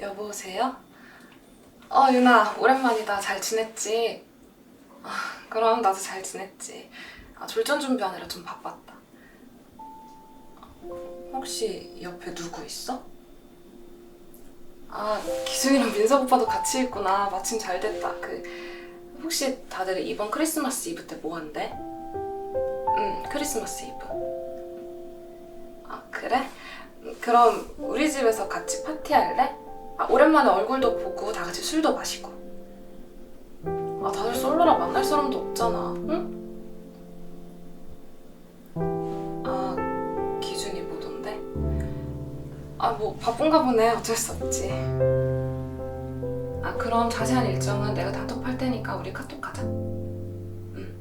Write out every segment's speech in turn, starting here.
여보세요? 어, 유나, 오랜만이다. 잘 지냈지? 아, 그럼 나도 잘 지냈지. 아, 졸전 준비하느라 좀 바빴다. 혹시 옆에 누구 있어? 아, 기준이랑 민석 오빠도 같이 있구나. 마침 잘 됐다. 그, 혹시 다들 이번 크리스마스 이브 때 뭐 한대? 응, 크리스마스 이브. 아, 그래? 음, 그럼 우리 집에서 같이 파티할래? 아, 오랜만에 얼굴도 보고 다 같이 술도 마시고. 아, 다들 솔로라 만날 사람도 없잖아. 응? 아, 기준이 못 온대? 아, 뭐 바쁜가 보네. 어쩔 수 없지. 아, 그럼 자세한 일정은 내가 단톡할 테니까 우리 카톡 하자. 응,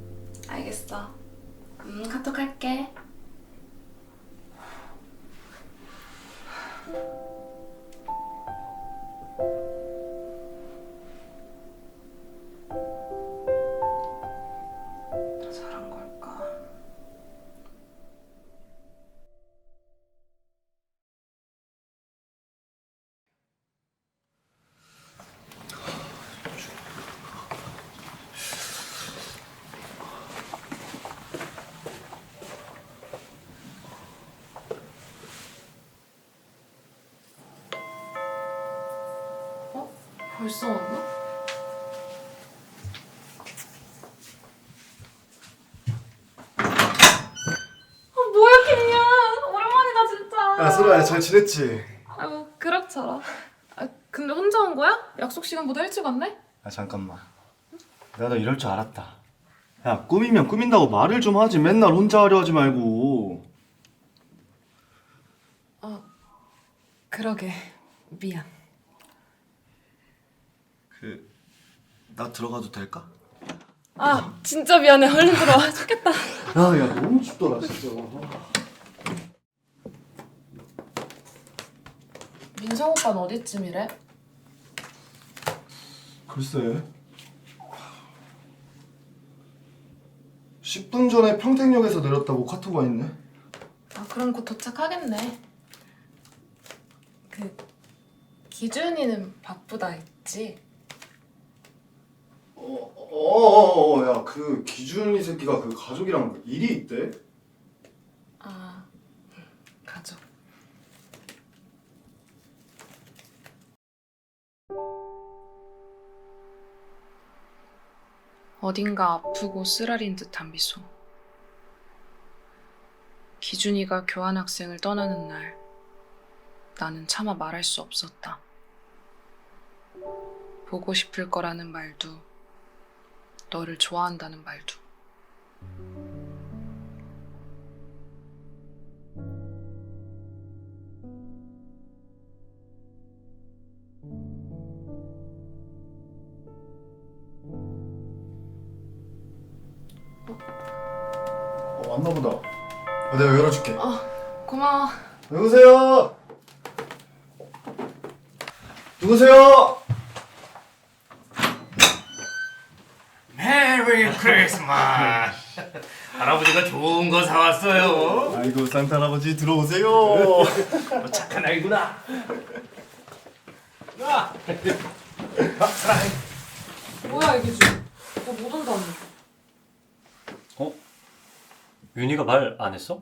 알겠어. 음, 카톡 할게. 벌써 왔나? 아 뭐야 김연? 오랜만이다 진짜. 야 소라야 잘 지냈지? 아이고 그럭저럭. 아 근데 혼자 온 거야? 약속 시간보다 일찍 왔네? 아 잠깐만. 내가 너 이럴 줄 알았다. 야 꾸미면 꾸민다고 말을 좀 하지. 맨날 혼자 하려 하지 말고. 어 그러게. 미안 나 들어가도 될까? 아 진짜 미안해. 얼른 들어와. 좋겠다. 아야 너무 춥더라 진짜. 민성 오빠는 어디쯤이래? 글쎄. 10분 전에 평택역에서 내렸다고 카톡 와 있네. 아 그럼 곧 도착하겠네. 그 기준이는 바쁘다 했지? 어어어야 그 기준이 새끼가 그 가족이랑 일이 있대 아 가족 어딘가 아프고 쓰라린 듯한 미소 기준이가 교환학생을 떠나는 날 나는 차마 말할 수 없었다 보고 싶을 거라는 말도 너를 좋아한다는 말도 어 왔나 보다 어, 내가 열어줄게 어 고마워 누구세요? 누구세요? 메리 크리스마스. 할아버지가 좋은 거 사왔어요. 아이고 산타 할아버지 들어오세요. 뭐 착한 아이구나. 야, 뭐야 이게 지금 너못 온다는 어? 윤희가 말 안 했어?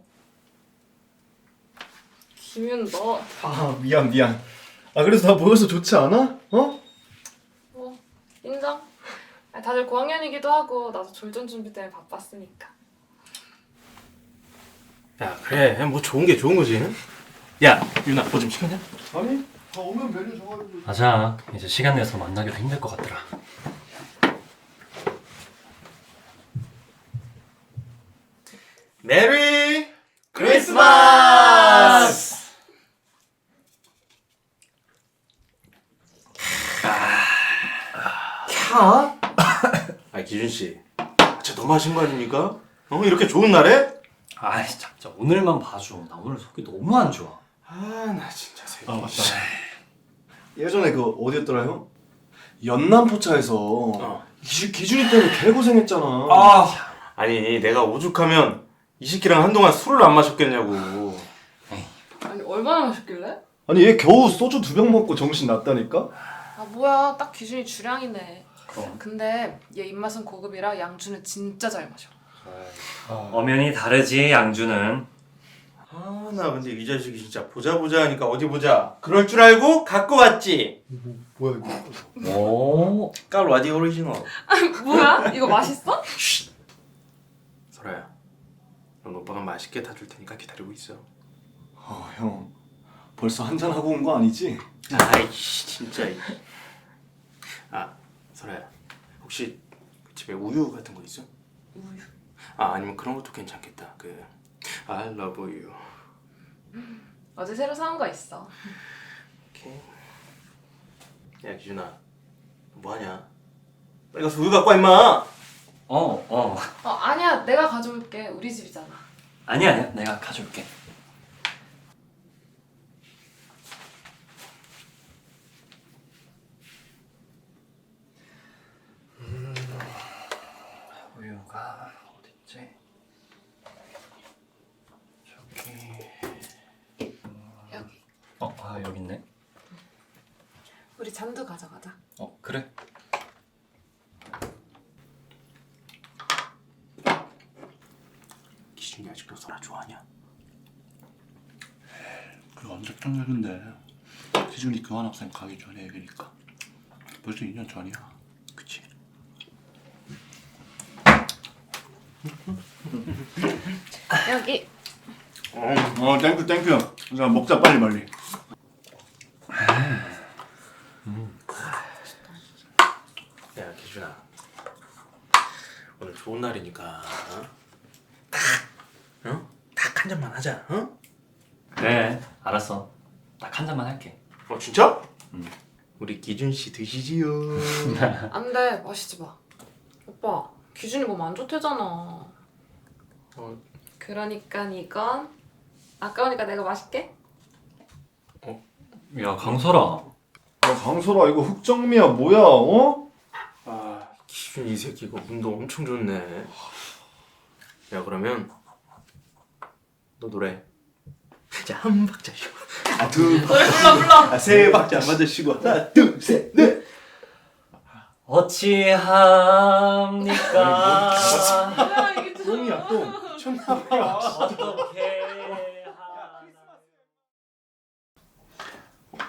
김윤 너 아 미안 미안. 아 그래서 나 보여서 좋지 않아? 어? 뭐, 인정 다들 고학년이기도 하고 나도 졸전 준비 때문에 바빴으니까 야 그래 뭐 좋은 게 좋은 거지. 야 유나 뭐 좀 시켰냐? 아니 다 오면 메뉴 정하고. 맞아. 이제 시간 내서 만나기도 힘들 것 같더라. 메리 크리스마스! 캬? 아 기준 씨, 진짜 너무 하신 거 아닙니까? 어 이렇게 좋은 날에? 아이 진짜 오늘만 봐줘. 나 오늘 속이 너무 안 좋아. 아 나 진짜 새끼. 아 맞다. 예전에 그 어디였더라 형? 연남포차에서 어. 기, 기준이 때문에 개 고생했잖아. 아 아니 내가 오죽하면 이 새끼랑 한동안 술을 안 마셨겠냐고. 아니 얼마나 마셨길래? 아니 얘 겨우 소주 두 병 먹고 정신 났다니까? 아 뭐야 딱 기준이 주량이네 그럼. 근데 얘 입맛은 고급이라 양주는 진짜 잘 마셔 엄연히 다르지 양주는. 아나 근데 이 자식이 진짜 보자 보자 하니까 어디 보자 그럴 줄 알고 갖고 왔지 뭐야 이거? 오. 깔 와디 오리지널 뭐야? 이거 맛있어? 설아야 넌 오빠가 맛있게 타줄 테니까 기다리고 있어 아 형, 벌써 한잔 하고 온 거 아니지? 아이씨 진짜 아 설아야 혹시 집에 우유 같은 거 있어? 우유? 아 아니면 그런 것도 괜찮겠다. 그 I love you. 어제 새로 사온 거 있어. 오케이. 야 기준아 뭐하냐? 빨리 가서 우유 갖고 와 임마! 어 어. 어 아니야. 내가 가져올게. 우리 집이잖아. 아니야 아니야. 내가 가져올게. 음, 우유가 어딨지? 저기. 여기 어, 아 여기 있네. 우리 잔도 가져가자. 어 그래. 기준이 아직도 설아 좋아하냐? 그 언제적 얘긴데? 기준이 교환학생 가기 전에 얘기니까. 벌써 2년 전이야. 그치. 여기. 어 땡큐 땡큐. 자 먹자 빨리 빨리 야 기준아 오늘 좋은 날이니까 어? 딱 어? 딱 한 잔만 하자 어? 그래 알았어. 딱 한 잔만 할게. 어 진짜? 응. 우리 기준 씨 드시지요 안 돼 마시지 마 오빠 기준이 몸 안 좋대잖아 어, 그러니까 이건 아까우니까 내가 마실게 야 강설아. 야 강설아 이거 흑정미야 뭐야 어? 아 기준 이 새끼 이거 운동 엄청 좋네 야 그러면 너 노래. 자 한 박자 쉬고. 두, 노래 불러. 불러 아, 세 박자 먼저 쉬고. 하나 둘 셋 넷. 어찌합니까? 뭐야 이게 좀 똥이야 똥 어떻게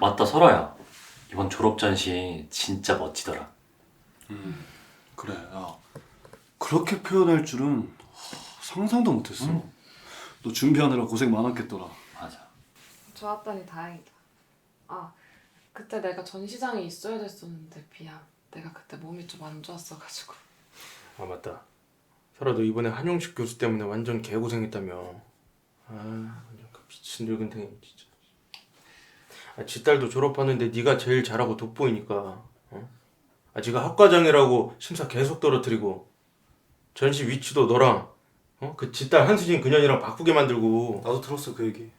맞다 설아야. 이번 졸업 전시 진짜 멋지더라. 그래. 야 그렇게 표현할 줄은 상상도 못했어. 응. 너 준비하느라 고생 많았겠더라. 맞아. 좋았다니 다행이다. 아 그때 내가 전시장에 있어야 됐었는데 미안. 내가 그때 몸이 좀 안 좋았어가지고. 아 맞다. 설아 너 이번에 한용식 교수 때문에 완전 개고생했다며. 아 완전 그 미친 늙은탱이 진짜. 아, 지 딸도 졸업하는데 네가 제일 잘하고 돋보이니까 어? 아 지가 학과장이라고 심사 계속 떨어뜨리고 전시 위치도 너랑 어? 그 지딸 한수진 그년이랑 바꾸게 만들고. 나도 들었어 그 얘기.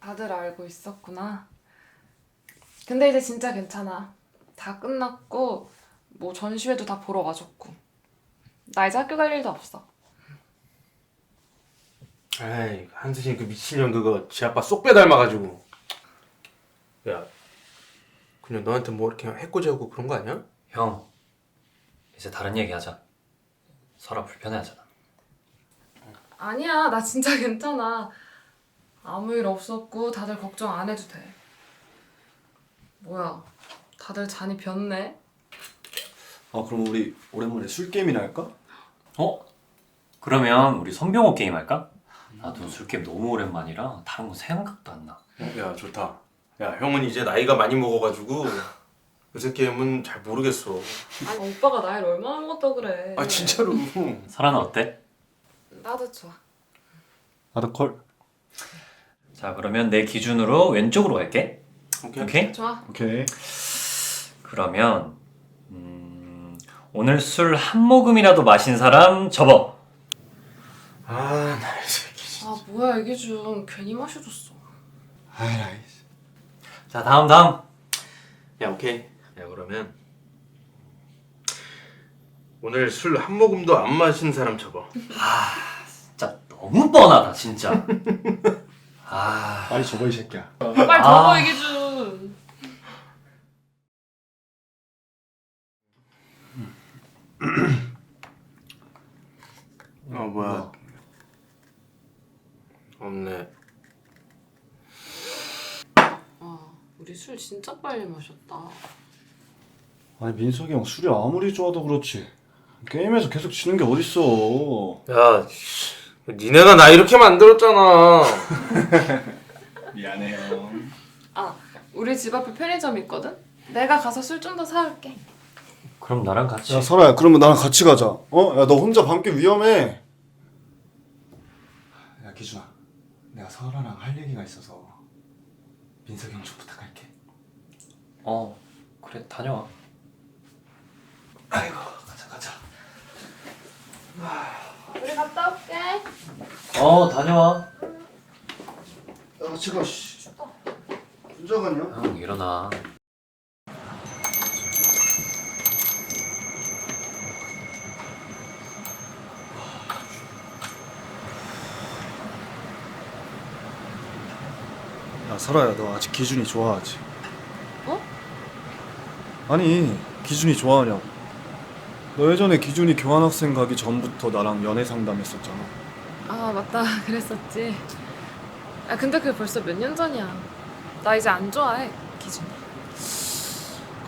다들 알고 있었구나. 근데 이제 진짜 괜찮아. 다 끝났고 뭐 전시회도 다 보러 와줬고. 나 이제 학교 갈 일도 없어. 아이 한수진 그 미친년 그거 지 아빠 쏙 빼닮아가지고. 야 그냥 너한테 뭐 이렇게 해코지하고 그런 거 아니야? 형 이제 다른 얘기 하자. 설아 불편해하잖아 아니야 나 진짜 괜찮아 아무 일 없었고 다들 걱정 안 해도 돼 뭐야 다들 잔이 비었네 아 그럼 우리 오랜만에 술 게임이나 할까? 어? 그러면 우리 손병호 게임 할까? 나도 술 게임 너무 오랜만이라 다른 거 생각도 안 나 야 좋다. 야 형은 이제 나이가 많이 먹어가지고 요새 게임은 잘 모르겠어. 아니 오빠가 나이를 얼마나 먹었다 그래 아 진짜로. 설아는 어때? 나도 좋아 나도 콜 자 그러면 내 기준으로 왼쪽으로 갈게 오케이. 오케이? 좋아 오케이 그러면 음, 오늘 술 한 모금이라도 마신 사람 접어 아나 이 새끼. 진짜. 아 뭐야 이게 좀 괜히 마셔줬어 아이 자 다음 다음 야 오케이. 야 그러면 오늘 술 한 모금도 안 마신 사람 접어. 진짜 너무 뻔하다 진짜 아 빨리 접어 이 새끼야 빨리 접어, 이기준. 어 뭐야? 없네. 아, 우리 술 진짜 빨리 마셨다. 아니 민석이 형 술이 아무리 좋아도 그렇지 게임에서 계속 지는 게 어딨어 야, 씨, 니네가 나 이렇게 만들었잖아. 미안해요. 아, 우리 집 앞에 편의점 있거든? 내가 가서 술 좀 더 사올게. 그럼 나랑 같이. 야 설아야 그러면 나랑 같이 가자. 어? 야 너 혼자 밤길 위험해. 야 기준아. 내가 설아랑 할 얘기가 있어서 민석이 형 좀 부탁할게. 어 그래 다녀와. 아이고 가자 가자 우리 갔다 올게. 어 다녀와 야 같이 가 씨. 가냐? 형 일어나 야 설아야 너 아직 기준이 좋아하지? 어? 아니 기준이 좋아하냐고 너 예전에 기준이 교환학생 가기 전부터 나랑 연애 상담했었잖아 아, 맞다. 그랬었지. 아, 근데 그게 벌써 몇 년 전이야. 나 이제 안 좋아해, 기준이.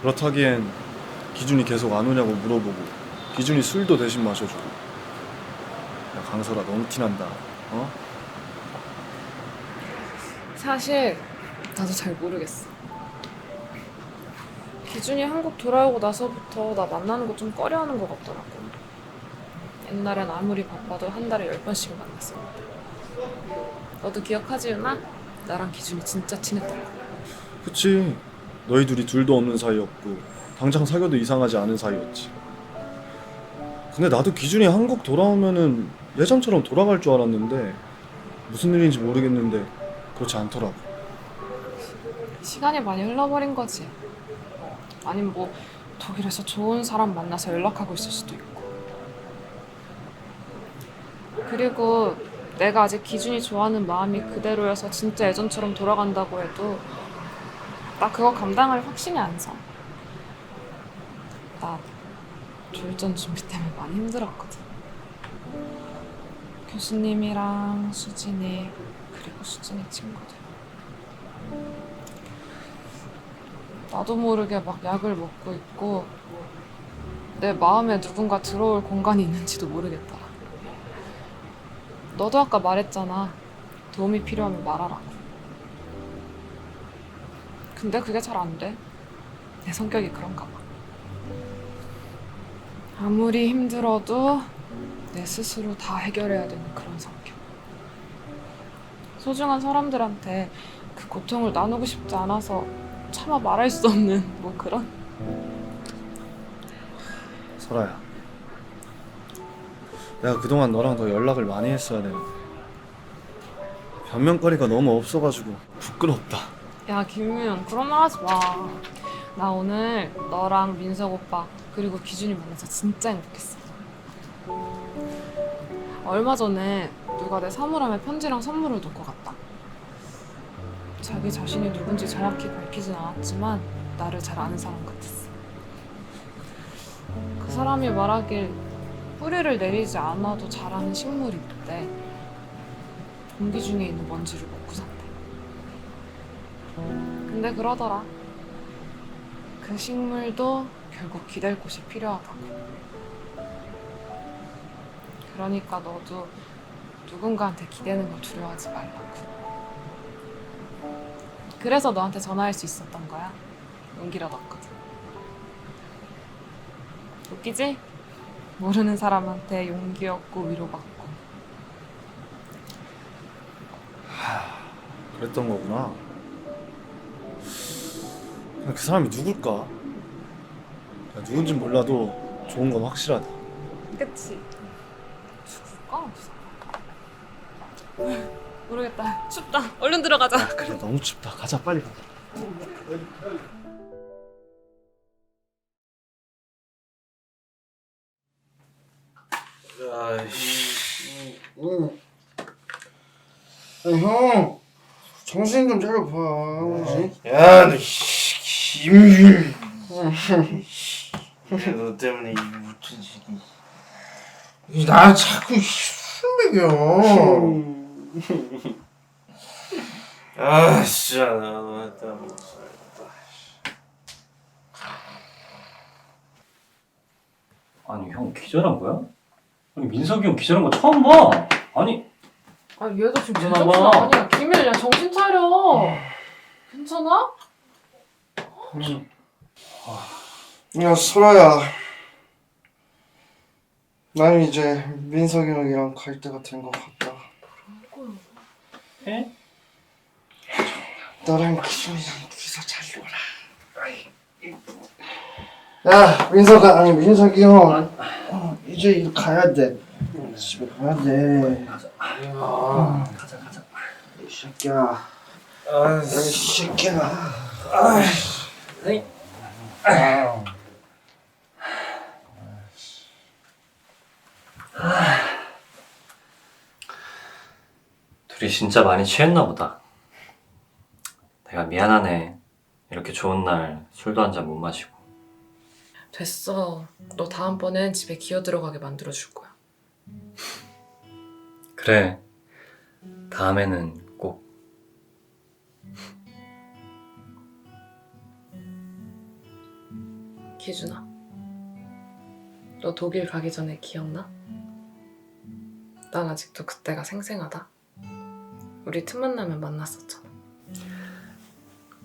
그렇다기엔 기준이 계속 안 오냐고 물어보고 기준이 술도 대신 마셔주고 야 강설아 너무 티난다 어? 사실 나도 잘 모르겠어. 기준이 한국 돌아오고 나서부터 나 만나는 거 좀 꺼려하는 것 같더라고. 옛날엔 아무리 바빠도 한 달에 열 번씩 만났었는데. 너도 기억하지, 유나? 나랑 기준이 진짜 친했던 거. 그치 너희 둘이 둘도 없는 사이였고 당장 사귀어도 이상하지 않은 사이였지 근데 나도 기준이 한국 돌아오면은 예전처럼 돌아갈 줄 알았는데 무슨 일인지 모르겠는데 그렇지 않더라고 시간이 많이 흘러버린 거지. 아니면 뭐 독일에서 좋은 사람 만나서 연락하고 있을 수도 있고. 그리고 내가 아직 기준이 좋아하는 마음이 그대로여서 진짜 예전처럼 돌아간다고 해도 나 그거 감당할 확신이 안 서. 나 졸전 준비 때문에 많이 힘들었거든. 교수님이랑 수진이 그리고 수진이 친구들. 나도 모르게 막 약을 먹고 있고 내 마음에 누군가 들어올 공간이 있는지도 모르겠더라. 너도 아까 말했잖아. 도움이 필요하면 말하라고. 근데 그게 잘 안 돼. 내 성격이 그런가 봐. 아무리 힘들어도 내 스스로 다 해결해야 되는 그런 성격. 소중한 사람들한테 그 고통을 나누고 싶지 않아서 차마 말할 수 없는 뭐 그런. 설아야. 내가 그동안 너랑 더 연락을 많이 했어야 되는데. 변명거리가 너무 없어가지고. 부끄럽다. 야 김윤 그런 말 하지 마나 오늘 너랑 민석 오빠 그리고 기준이 만나서 진짜 행복했어. 얼마 전에 누가 내 사물함에 편지랑 선물을 놓고 갔다 자기 자신이 누군지 정확히 밝히진 않았지만 나를 잘 아는 사람 같았어 그 사람이 말하길 뿌리를 내리지 않아도 자라는 식물이 있대 공기 중에 있는 먼지를 먹고 산대 근데 그러더라. 그 식물도 결국 기댈 곳이 필요하다고. 그러니까 너도 누군가한테 기대는 거 두려워하지 말라고. 그래서 너한테 전화할 수 있었던 거야. 용기를 얻었거든. 웃기지? 모르는 사람한테 용기 얻고 위로받고. 그랬던 거구나 그 사람이 누굴까? 야, 누군진 몰라도 좋은 건 확실하다 그치? 누굴까? 모르겠다. 춥다. 얼른 들어가자. 아, 그래 너무 춥다 가자 빨리 가자 형 정신 좀 차려봐. 야, 너 씨, 김. 너 때문에 이 무슨 짓이. 나 자꾸 술 먹여. 아, 진짜 나 너한테 못 살겠다. 아니 형 기절한 거야? 아니 민석이 형 기절한 거 처음 봐. 아니 아 얘도 지금 일어나봐. 제정신 아니야 김일 야 정신 차려 괜찮아? 야 설아야. 난 이제 민석이 형이랑 갈 때가 된 것 같다. 에? 너랑 기준이랑 둘이서 잘 놀아. 야 민석아 아니 민석이 형 어, 이제 일 가야 돼. 집에 가야 돼. 어, 가자 가자. 이 새끼야. 아, 이 새끼야. 네. 둘이 진짜 많이 취했나 보다. 내가 미안하네. 이렇게 좋은 날 술도 한 잔 못 마시고. 됐어 너 다음번엔 집에 기어 들어가게 만들어줄 거야 그래. 다음에는 꼭. 기준아 너 독일 가기 전에 기억나? 난 아직도 그때가 생생하다 우리 틈만 나면 만났었잖아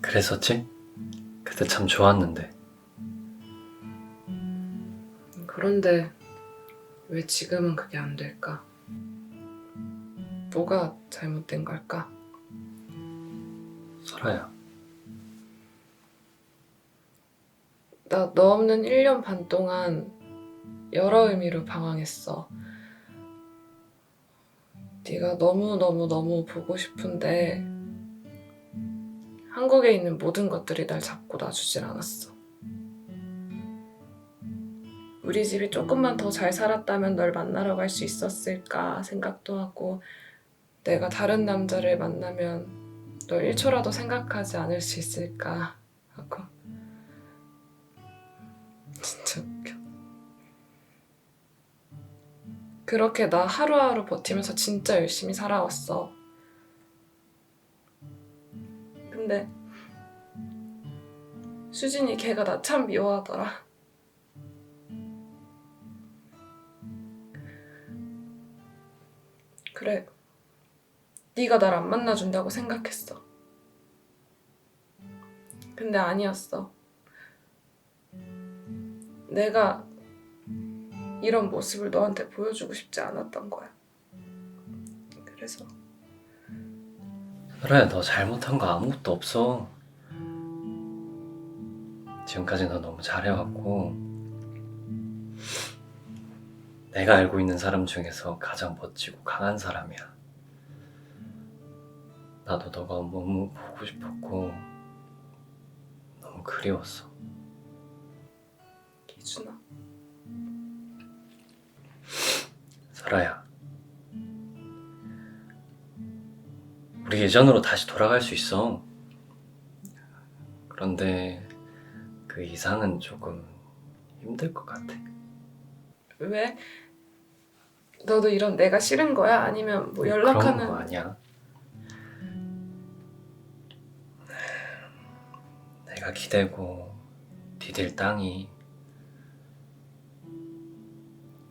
그랬었지? 그때 참 좋았는데. 그런데 왜 지금은 그게 안 될까? 뭐가 잘못된 걸까? 설아야. 나 너 없는 1년 반 동안 여러 의미로 방황했어. 네가 너무너무너무 보고 싶은데 한국에 있는 모든 것들이 날 잡고 놔주질 않았어. 우리 집이 조금만 더 잘 살았다면 널 만나러 갈 수 있었을까 생각도 하고 내가 다른 남자를 만나면 널 1초라도 생각하지 않을 수 있을까 하고 진짜 그렇게 나 하루하루 버티면서 진짜 열심히 살아왔어. 근데 수진이 걔가 나 참 미워하더라. 그래. 네가 날 안 만나준다고 생각했어. 근데 아니었어. 내가 이런 모습을 너한테 보여주고 싶지 않았던 거야. 그래서 설아야 너 잘못한 거 아무것도 없어. 지금까지 너 너무 잘해왔고 내가 알고 있는 사람 중에서 가장 멋지고 강한 사람이야. 나도 너가 너무 보고 싶었고 너무 그리웠어. 기준아. 설아야. 우리 예전으로 다시 돌아갈 수 있어. 그런데 그 이상은 조금 힘들 것 같아. 왜? 너도 이런 내가 싫은 거야? 아니면 뭐 그런 거 연락하는 아니야. 내가 기대고 디딜 땅이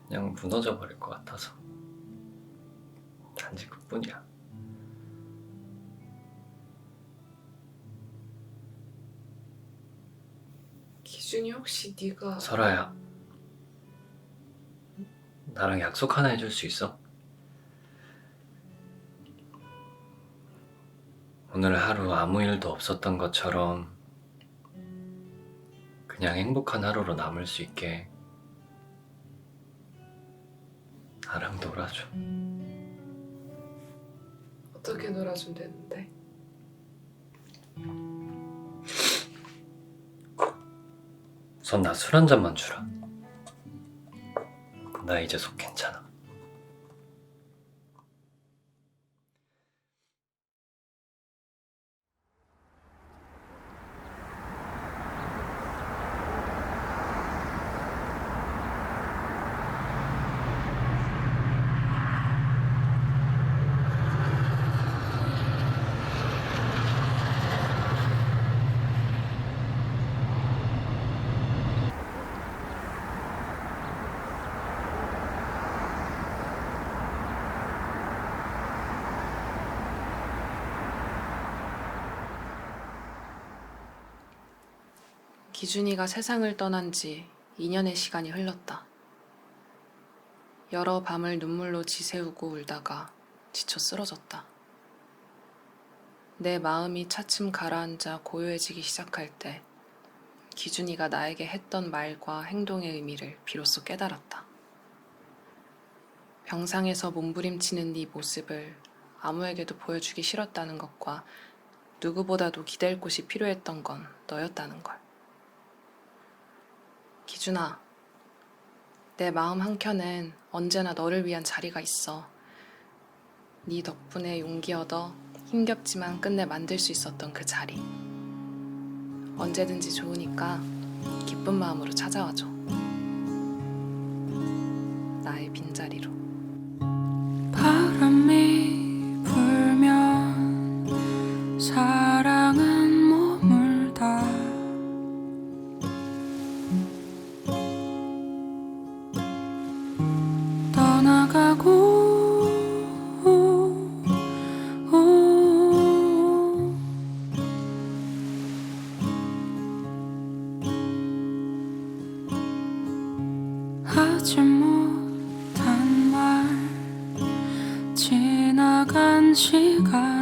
그냥 무너져 버릴 것 같아서 단지 그뿐이야. 기준이 혹시 네가 설아야, 나랑 약속 하나 해줄 수 있어? 오늘 하루 아무 일도 없었던 것처럼 그냥 행복한 하루로 남을 수 있게 나랑 놀아줘. 어떻게 놀아준다는데? 우선 나 술 한 잔만 주라. 나 이제 속 괜찮아. 기준이가 세상을 떠난 지 2년의 시간이 흘렀다. 여러 밤을 눈물로 지새우고 울다가 지쳐 쓰러졌다. 내 마음이 차츰 가라앉아 고요해지기 시작할 때 기준이가 나에게 했던 말과 행동의 의미를 비로소 깨달았다. 병상에서 몸부림치는 네 모습을 아무에게도 보여주기 싫었다는 것과 누구보다도 기댈 곳이 필요했던 건 너였다는 걸. 기준아, 내 마음 한켠엔 언제나 너를 위한 자리가 있어. 네 덕분에 용기 얻어 힘겹지만 끝내 만들 수 있었던 그 자리. 언제든지 좋으니까 기쁜 마음으로 찾아와줘. 나의 빈자리로. 바람 시간